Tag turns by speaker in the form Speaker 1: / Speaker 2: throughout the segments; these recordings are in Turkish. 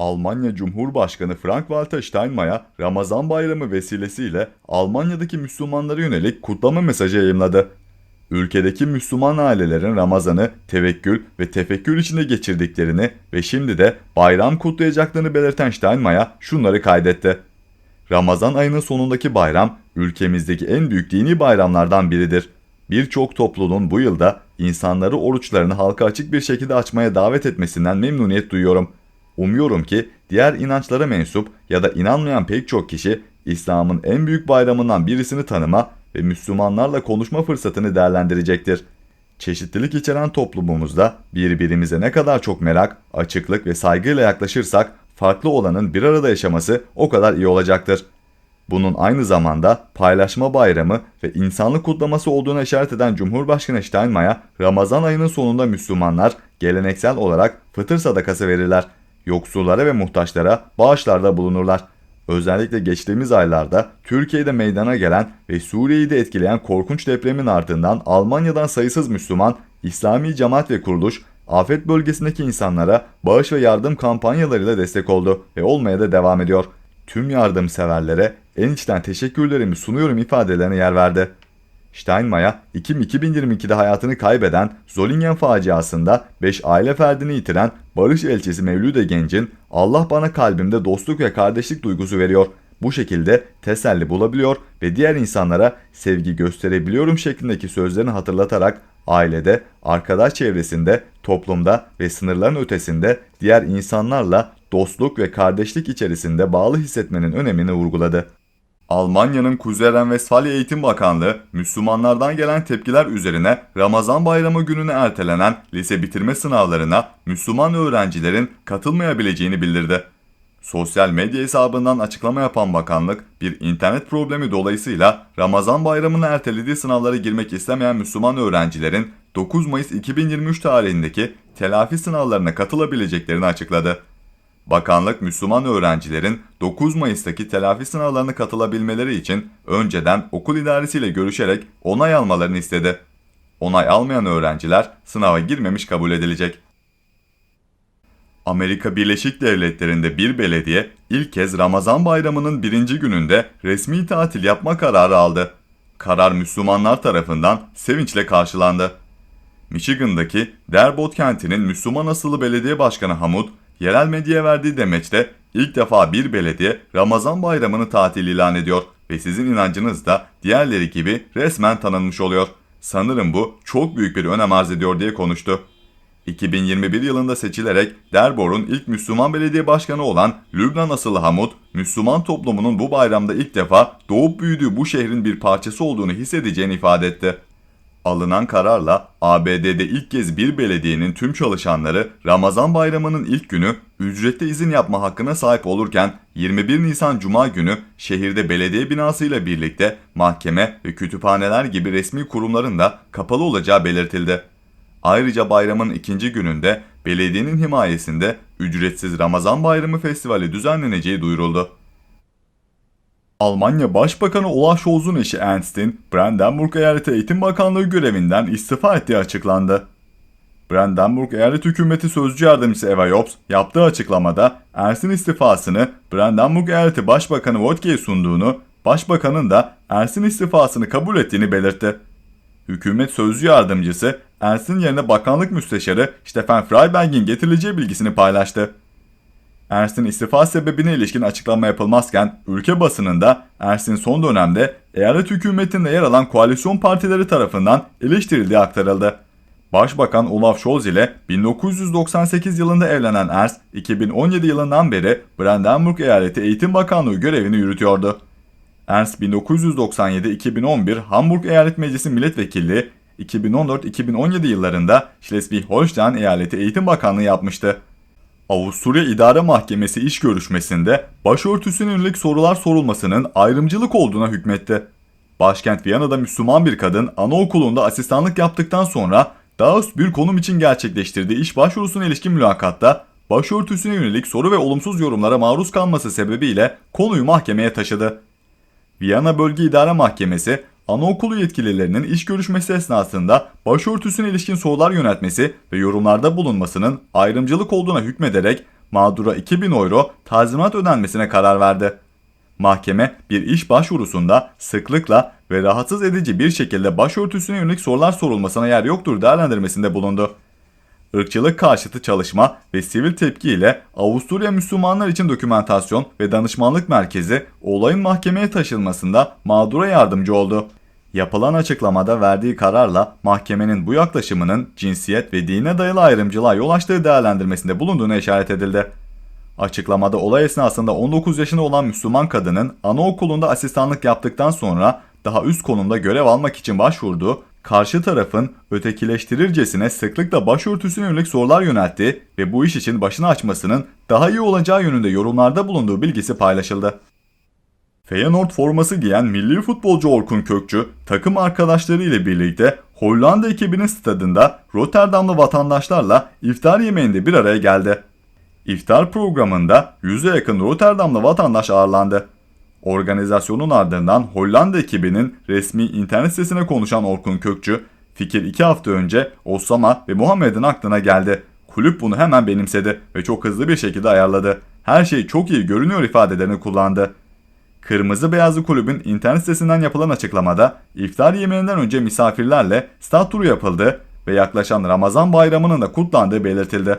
Speaker 1: Almanya Cumhurbaşkanı Frank-Walter Steinmeier, Ramazan bayramı vesilesiyle Almanya'daki Müslümanlara yönelik kutlama mesajı yayımladı. Ülkedeki Müslüman ailelerin Ramazan'ı tevekkül ve tefekkür içinde geçirdiklerini ve şimdi de bayram kutlayacaklarını belirten Steinmeier şunları kaydetti. Ramazan ayının sonundaki bayram ülkemizdeki en büyük dini bayramlardan biridir. Birçok topluluğun bu yılda insanları oruçlarını halka açık bir şekilde açmaya davet etmesinden memnuniyet duyuyorum. Umuyorum ki diğer inançlara mensup ya da inanmayan pek çok kişi İslam'ın en büyük bayramından birisini tanıma ve Müslümanlarla konuşma fırsatını değerlendirecektir. Çeşitlilik içeren toplumumuzda birbirimize ne kadar çok merak, açıklık ve saygıyla yaklaşırsak farklı olanın bir arada yaşaması o kadar iyi olacaktır. Bunun aynı zamanda paylaşma bayramı ve insanlık kutlaması olduğuna işaret eden Cumhurbaşkanı Steinmeier, Ramazan ayının sonunda Müslümanlar geleneksel olarak fıtır sadakası verirler. Yoksullara ve muhtaçlara bağışlarda bulunurlar. Özellikle geçtiğimiz aylarda Türkiye'de meydana gelen ve Suriye'yi de etkileyen korkunç depremin ardından Almanya'dan sayısız Müslüman, İslami cemaat ve kuruluş, afet bölgesindeki insanlara bağış ve yardım kampanyalarıyla destek oldu ve olmaya da devam ediyor. Tüm yardımseverlere en içten teşekkürlerimi sunuyorum ifadelerine yer verdi. Steinmeier, Ekim 2022'de hayatını kaybeden Zolingen faciasında 5 aile ferdini yitiren Barış Elçisi Mevlüde Genç'in Allah bana kalbimde dostluk ve kardeşlik duygusu veriyor. Bu şekilde teselli bulabiliyor ve diğer insanlara sevgi gösterebiliyorum şeklindeki sözlerini hatırlatarak ailede, arkadaş çevresinde, toplumda ve sınırların ötesinde diğer insanlarla dostluk ve kardeşlik içerisinde bağlı hissetmenin önemini vurguladı. Almanya'nın Kuzey Ren-Vestfalya Eğitim Bakanlığı, Müslümanlardan gelen tepkiler üzerine Ramazan bayramı gününe ertelenen lise bitirme sınavlarına Müslüman öğrencilerin katılmayabileceğini bildirdi. Sosyal medya hesabından açıklama yapan bakanlık, bir internet problemi dolayısıyla Ramazan bayramını ertelediği sınavlara girmek istemeyen Müslüman öğrencilerin 9 Mayıs 2023 tarihindeki telafi sınavlarına katılabileceklerini açıkladı. Bakanlık Müslüman öğrencilerin 9 Mayıs'taki telafi sınavlarına katılabilmeleri için önceden okul idaresiyle görüşerek onay almalarını istedi. Onay almayan öğrenciler sınava girmemiş kabul edilecek. Amerika Birleşik Devletleri'nde bir belediye ilk kez Ramazan bayramının birinci gününde resmi tatil yapma kararı aldı. Karar Müslümanlar tarafından sevinçle karşılandı. Michigan'daki Derbot kentinin Müslüman asıllı belediye başkanı Hamud, yerel medyaya verdiği demeçte ilk defa bir belediye Ramazan bayramını tatil ilan ediyor ve sizin inancınız da diğerleri gibi resmen tanınmış oluyor. Sanırım bu çok büyük bir önem arz ediyor diye konuştu. 2021 yılında seçilerek Derbor'un ilk Müslüman belediye başkanı olan Lübnan asıllı Hamud, Müslüman toplumunun bu bayramda ilk defa doğup büyüdüğü bu şehrin bir parçası olduğunu hissedeceğini ifade etti. Alınan kararla ABD'de ilk kez bir belediyenin tüm çalışanları Ramazan bayramının ilk günü ücretli izin yapma hakkına sahip olurken 21 Nisan Cuma günü şehirde belediye binasıyla birlikte mahkeme ve kütüphaneler gibi resmi kurumların da kapalı olacağı belirtildi. Ayrıca bayramın ikinci gününde belediyenin himayesinde ücretsiz Ramazan Bayramı Festivali düzenleneceği duyuruldu. Almanya Başbakanı Olaf Scholz'un eşi Ernst'in Brandenburg Eyaleti Eğitim Bakanlığı görevinden istifa ettiği açıklandı. Brandenburg Eyalet Hükümeti Sözcü Yardımcısı Eva Jobs yaptığı açıklamada Ernst'in istifasını Brandenburg Eyaleti Başbakanı Wodke'ye sunduğunu, Başbakanın da Ernst'in istifasını kabul ettiğini belirtti. Hükümet Sözcü Yardımcısı Ernst'in yerine bakanlık müsteşarı Stefan Freiberg'in getirileceği bilgisini paylaştı. Ernst'in istifa sebebine ilişkin açıklama yapılmazken ülke basınında Ernst'in son dönemde eyalet hükümetinde yer alan koalisyon partileri tarafından eleştirildiği aktarıldı. Başbakan Olaf Scholz ile 1998 yılında evlenen Ernst, 2017 yılından beri Brandenburg Eyaleti Eğitim Bakanlığı görevini yürütüyordu. Ernst 1997-2011 Hamburg Eyalet Meclisi Milletvekilliği, 2014-2017 yıllarında Schleswig-Holstein Eyaleti Eğitim Bakanlığı yapmıştı. Avusturya İdare Mahkemesi iş görüşmesinde başörtüsüne yönelik sorular sorulmasının ayrımcılık olduğuna hükmetti. Başkent Viyana'da Müslüman bir kadın anaokulunda asistanlık yaptıktan sonra daha üst bir konum için gerçekleştirdiği iş başvurusuna ilişkin mülakatta başörtüsüne yönelik soru ve olumsuz yorumlara maruz kalması sebebiyle konuyu mahkemeye taşıdı. Viyana Bölge İdare Mahkemesi, anaokulu yetkililerinin iş görüşmesi esnasında başörtüsüne ilişkin sorular yöneltmesi ve yorumlarda bulunmasının ayrımcılık olduğuna hükmederek mağdura 2000 euro tazminat ödenmesine karar verdi. Mahkeme bir iş başvurusunda sıklıkla ve rahatsız edici bir şekilde başörtüsüne yönelik sorular sorulmasına yer yoktur değerlendirmesinde bulundu. Irkçılık karşıtı çalışma ve sivil tepki ile Avusturya Müslümanlar için dokümentasyon ve danışmanlık merkezi olayın mahkemeye taşınmasında mağdura yardımcı oldu. Yapılan açıklamada verdiği kararla mahkemenin bu yaklaşımının cinsiyet ve dine dayalı ayrımcılığa yol açtığı değerlendirmesinde bulunduğuna işaret edildi. Açıklamada olay esnasında 19 yaşında olan Müslüman kadının anaokulunda asistanlık yaptıktan sonra daha üst konumda görev almak için başvurduğu, karşı tarafın ötekileştirircesine sıklıkla başörtüsüne yönelik sorular yönelttiği ve bu iş için başını açmasının daha iyi olacağı yönünde yorumlarda bulunduğu bilgisi paylaşıldı. Feyenoord forması giyen milli futbolcu Orkun Kökçü, takım arkadaşları ile birlikte Hollanda ekibinin stadında Rotterdamlı vatandaşlarla iftar yemeğinde bir araya geldi. İftar programında yüze yakın Rotterdamlı vatandaş ağırlandı. Organizasyonun ardından Hollanda ekibinin resmi internet sitesine konuşan Orkun Kökçü, fikir iki hafta önce Osama ve Muhammed'in aklına geldi. Kulüp bunu hemen benimsedi ve çok hızlı bir şekilde ayarladı. Her şey çok iyi görünüyor ifadelerini kullandı. Kırmızı Beyazlı Kulübün internet sitesinden yapılan açıklamada iftar yemeğinden önce misafirlerle stat turu yapıldı ve yaklaşan Ramazan bayramının da kutlandığı belirtildi.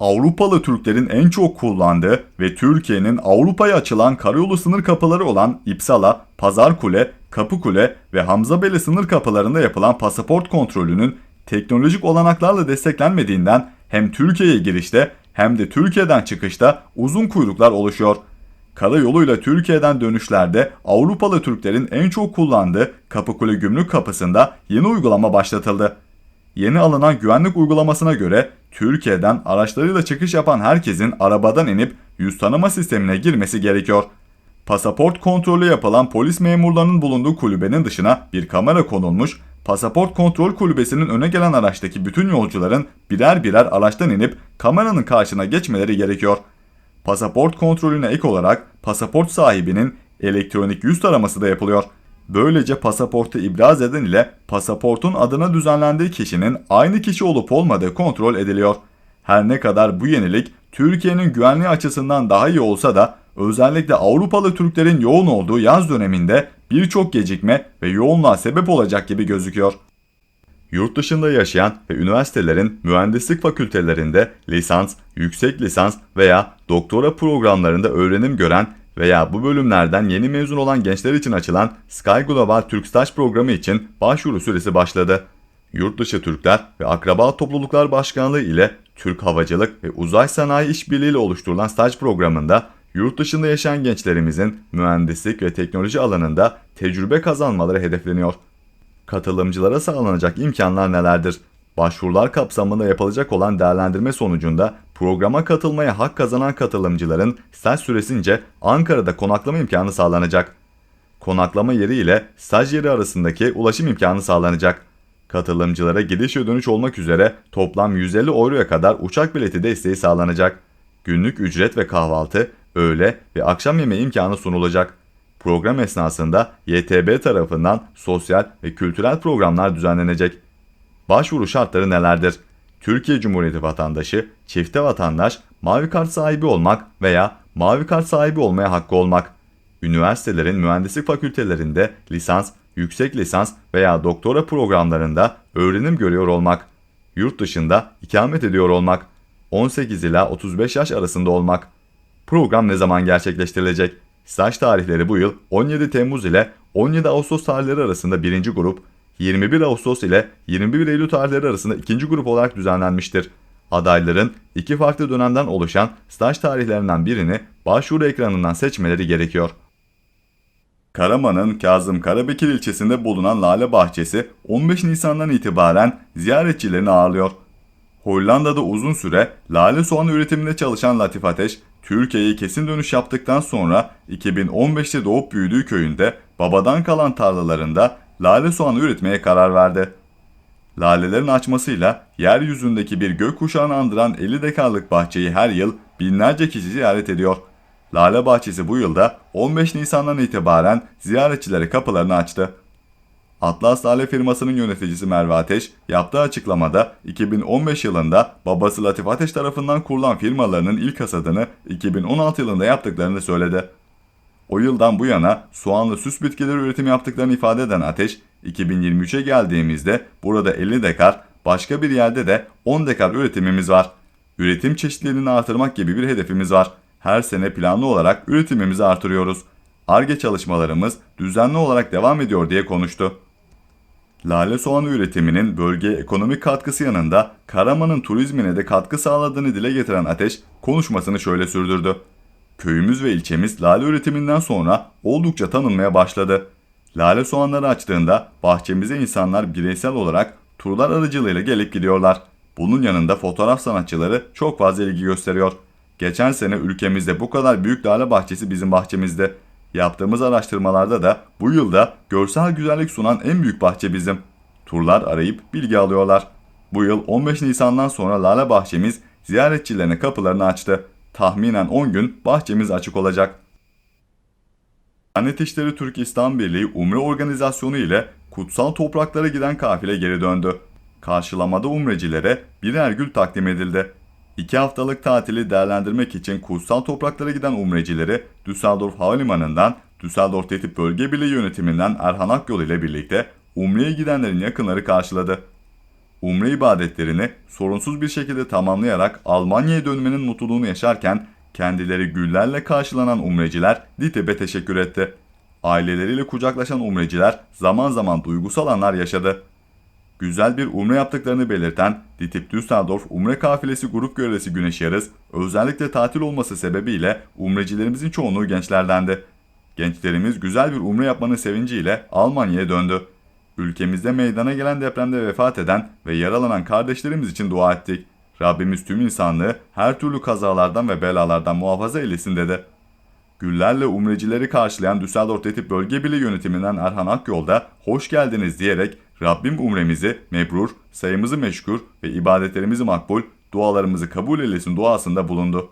Speaker 1: Avrupalı Türklerin en çok kullandığı ve Türkiye'nin Avrupa'ya açılan karayolu sınır kapıları olan İpsala, Pazarkule, Kapıkule ve Hamzabeli sınır kapılarında yapılan pasaport kontrolünün teknolojik olanaklarla desteklenmediğinden hem Türkiye'ye girişte hem de Türkiye'den çıkışta uzun kuyruklar oluşuyor. Karayoluyla Türkiye'den dönüşlerde Avrupalı Türklerin en çok kullandığı Kapıkule Gümrük Kapısı'nda yeni uygulama başlatıldı. Yeni alınan güvenlik uygulamasına göre Türkiye'den araçlarıyla çıkış yapan herkesin arabadan inip yüz tanıma sistemine girmesi gerekiyor. Pasaport kontrolü yapılan polis memurlarının bulunduğu kulübenin dışına bir kamera konulmuş, pasaport kontrol kulübesinin öne gelen araçtaki bütün yolcuların birer birer araçtan inip kameranın karşına geçmeleri gerekiyor. Pasaport kontrolüne ek olarak pasaport sahibinin elektronik yüz taraması da yapılıyor. Böylece pasaportu ibraz eden ile pasaportun adına düzenlendiği kişinin aynı kişi olup olmadığı kontrol ediliyor. Her ne kadar bu yenilik Türkiye'nin güvenliği açısından daha iyi olsa da özellikle Avrupalı Türklerin yoğun olduğu yaz döneminde birçok gecikme ve yoğunluğa sebep olacak gibi gözüküyor. Yurt dışında yaşayan ve üniversitelerin mühendislik fakültelerinde lisans, yüksek lisans veya doktora programlarında öğrenim gören veya bu bölümlerden yeni mezun olan gençler için açılan Sky Global Türk Staj Programı için başvuru süresi başladı. Yurtdışı Türkler ve Akraba Topluluklar Başkanlığı ile Türk Havacılık ve Uzay Sanayi İşbirliği ile oluşturulan staj programında yurt dışında yaşayan gençlerimizin mühendislik ve teknoloji alanında tecrübe kazanmaları hedefleniyor. Katılımcılara sağlanacak imkanlar nelerdir? Başvurular kapsamında yapılacak olan değerlendirme sonucunda programa katılmaya hak kazanan katılımcıların staj süresince Ankara'da konaklama imkanı sağlanacak. Konaklama yeri ile staj yeri arasındaki ulaşım imkanı sağlanacak. Katılımcılara gidiş ve dönüş olmak üzere toplam 150 euroya kadar uçak bileti desteği sağlanacak. Günlük ücret ve kahvaltı, öğle ve akşam yemeği imkanı sunulacak. Program esnasında YTB tarafından sosyal ve kültürel programlar düzenlenecek. Başvuru şartları nelerdir? Türkiye Cumhuriyeti vatandaşı, çifte vatandaş, mavi kart sahibi olmak veya mavi kart sahibi olmaya hakkı olmak. Üniversitelerin mühendislik fakültelerinde lisans, yüksek lisans veya doktora programlarında öğrenim görüyor olmak. Yurt dışında ikamet ediyor olmak. 18 ila 35 yaş arasında olmak. Program ne zaman gerçekleştirilecek? Staj tarihleri bu yıl 17 Temmuz ile 17 Ağustos tarihleri arasında birinci grup, 21 Ağustos ile 21 Eylül tarihleri arasında ikinci grup olarak düzenlenmiştir. Adayların iki farklı dönemden oluşan staj tarihlerinden birini başvuru ekranından seçmeleri gerekiyor. Karaman'ın Kazım Karabekir ilçesinde bulunan Lale Bahçesi 15 Nisan'dan itibaren ziyaretçilerini ağırlıyor. Hollanda'da uzun süre lale soğan üretiminde çalışan Latif Ateş, Türkiye'ye kesin dönüş yaptıktan sonra 2015'te doğup büyüdüğü köyünde babadan kalan tarlalarında lale soğanı üretmeye karar verdi. Lalelerin açmasıyla yeryüzündeki bir gökkuşağını andıran 50 dekarlık bahçeyi her yıl binlerce kişi ziyaret ediyor. Lale Bahçesi bu yılda 15 Nisan'dan itibaren ziyaretçilere kapılarını açtı. Atlas Lale firmasının yöneticisi Merve Ateş yaptığı açıklamada 2015 yılında babası Latif Ateş tarafından kurulan firmalarının ilk hasadını 2016 yılında yaptıklarını söyledi. O yıldan bu yana soğanlı süs bitkileri üretimi yaptıklarını ifade eden Ateş, 2023'e geldiğimizde burada 50 dekar, başka bir yerde de 10 dekar üretimimiz var. Üretim çeşitliliğini artırmak gibi bir hedefimiz var. Her sene planlı olarak üretimimizi artırıyoruz. ARGE çalışmalarımız düzenli olarak devam ediyor diye konuştu. Lale soğanı üretiminin bölgeye ekonomik katkısı yanında Karaman'ın turizmine de katkı sağladığını dile getiren Ateş konuşmasını şöyle sürdürdü. Köyümüz ve ilçemiz lale üretiminden sonra oldukça tanınmaya başladı. Lale soğanları açtığında bahçemize insanlar bireysel olarak turlar aracılığıyla gelip gidiyorlar. Bunun yanında fotoğraf sanatçıları çok fazla ilgi gösteriyor. Geçen sene ülkemizde bu kadar büyük lale bahçesi bizim bahçemizde. Yaptığımız araştırmalarda da bu yılda görsel güzellik sunan en büyük bahçe bizim. Turlar arayıp bilgi alıyorlar. Bu yıl 15 Nisan'dan sonra Lale Bahçemiz ziyaretçilerine kapılarını açtı. Tahminen 10 gün bahçemiz açık olacak. Diyanet İşleri Türk İslam Birliği Umre Organizasyonu ile kutsal topraklara giden kafile geri döndü. Karşılamada umrecilere birer gül takdim edildi. İki haftalık tatili değerlendirmek için kutsal topraklara giden umrecileri Düsseldorf Havalimanı'ndan Düsseldorf Tetip Bölge Birliği yönetiminden Erhan Akyol ile birlikte Umre'ye gidenlerin yakınları karşıladı. Umre ibadetlerini sorunsuz bir şekilde tamamlayarak Almanya'ya dönmenin mutluluğunu yaşarken kendileri güllerle karşılanan umreciler DİTİB'e teşekkür etti. Aileleriyle kucaklaşan umreciler zaman zaman duygusal anlar yaşadı. Güzel bir umre yaptıklarını belirten Ditip Düsseldorf Umre Kafilesi Grup Görevlisi Güneş Yarız, özellikle tatil olması sebebiyle umrecilerimizin çoğunluğu gençlerdendi. Gençlerimiz güzel bir umre yapmanın sevinciyle Almanya'ya döndü. Ülkemizde meydana gelen depremde vefat eden ve yaralanan kardeşlerimiz için dua ettik. Rabbimiz tüm insanlığı her türlü kazalardan ve belalardan muhafaza eylesin dedi. Güllerle umrecileri karşılayan Düsseldorf Etip Bölge Birliği yönetiminden Erhan Akyol da hoş geldiniz diyerek Rabbim umremizi mebrur, sayımızı meşgul ve ibadetlerimizi makbul, dualarımızı kabul eylesin duasında bulundu.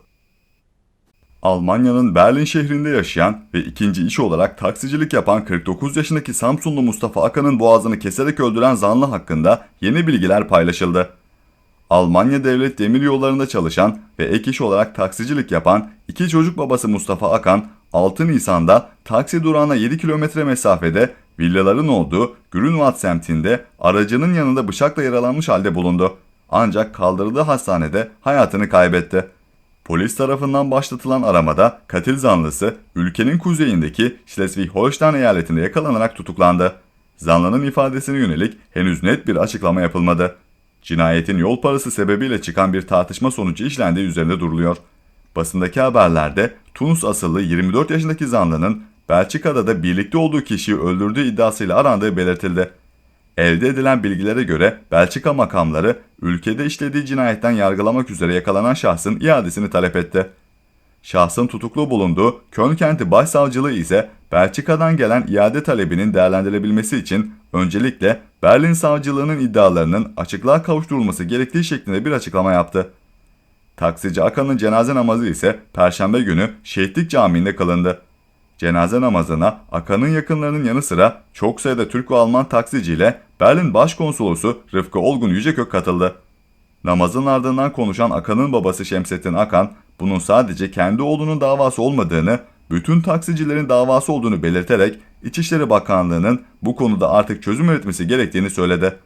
Speaker 1: Almanya'nın Berlin şehrinde yaşayan ve ikinci iş olarak taksicilik yapan 49 yaşındaki Samsunlu Mustafa Akan'ın boğazını keserek öldüren zanlı hakkında yeni bilgiler paylaşıldı. Almanya Devlet Demir Yolları'nda çalışan ve ek iş olarak taksicilik yapan iki çocuk babası Mustafa Akan, 6 Nisan'da taksi durağına 7 kilometre mesafede villaların olduğu Grünwald semtinde aracının yanında bıçakla yaralanmış halde bulundu. Ancak kaldırıldığı hastanede hayatını kaybetti. Polis tarafından başlatılan aramada katil zanlısı ülkenin kuzeyindeki Schleswig-Holstein eyaletinde yakalanarak tutuklandı. Zanlının ifadesine yönelik henüz net bir açıklama yapılmadı. Cinayetin yol parası sebebiyle çıkan bir tartışma sonucu işlendiği üzerinde duruluyor. Basındaki haberlerde Tunus asıllı 24 yaşındaki zanlının Belçika'da da birlikte olduğu kişiyi öldürdüğü iddiasıyla arandığı belirtildi. Elde edilen bilgilere göre Belçika makamları ülkede işlediği cinayetten yargılamak üzere yakalanan şahsın iadesini talep etti. Şahsın tutuklu bulunduğu Köln kenti başsavcılığı ise Belçika'dan gelen iade talebinin değerlendirilebilmesi için öncelikle Berlin savcılığının iddialarının açıklığa kavuşturulması gerektiği şeklinde bir açıklama yaptı. Taksici Akan'ın cenaze namazı ise Perşembe günü Şehitlik Camii'nde kılındı. Cenaze namazına Akan'ın yakınlarının yanı sıra çok sayıda Türk ve Alman taksiciyle Berlin Başkonsolosu Rıfkı Olgun Yücekök katıldı. Namazın ardından konuşan Akan'ın babası Şemsettin Akan, bunun sadece kendi oğlunun davası olmadığını, bütün taksicilerin davası olduğunu belirterek İçişleri Bakanlığı'nın bu konuda artık çözüm üretmesi gerektiğini söyledi.